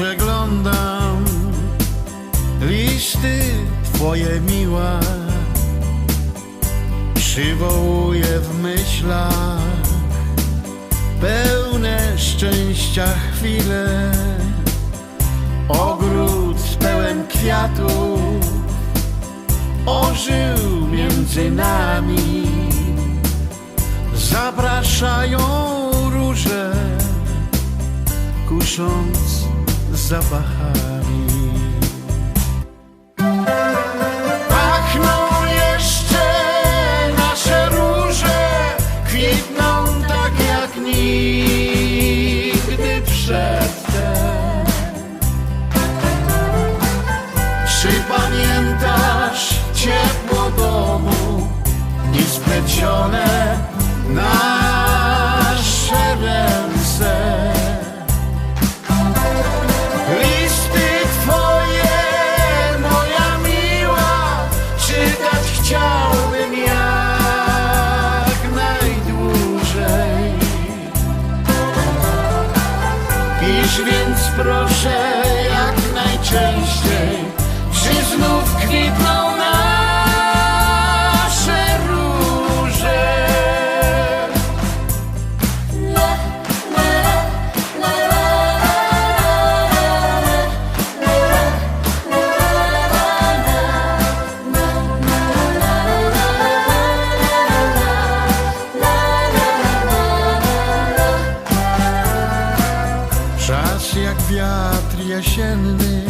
Przeglądam listy Twoje miła. Przywołuję w myślach pełne szczęścia chwile. Ogród pełen kwiatów ożył między nami. Zapraszają róże, kusząc zapachami. Pachną jeszcze nasze róże, kwitną tak jak nigdy przedtem. Czy pamiętasz ciepło domu i splecione proszę jesienny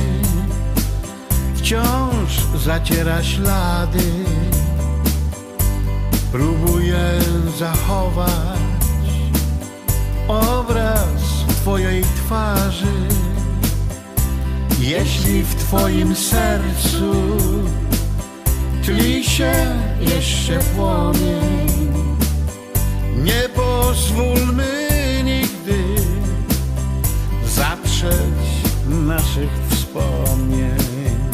wciąż zaciera ślady. Próbuję zachować obraz Twojej twarzy. Jeśli w Twoim sercu tli się jeszcze płomień, nie pozwólmy naszych wspomnień.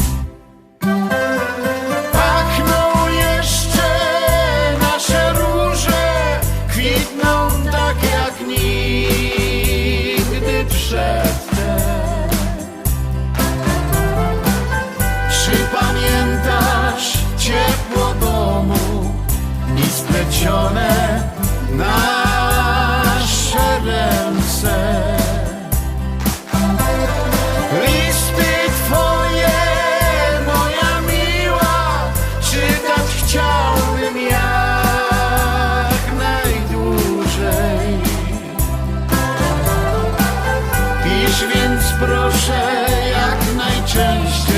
Pachną jeszcze nasze róże, kwitną tak jak nigdy przedtem. Czy pamiętasz ciepło domu i splecione nasze ręce? proszę jak najczęściej.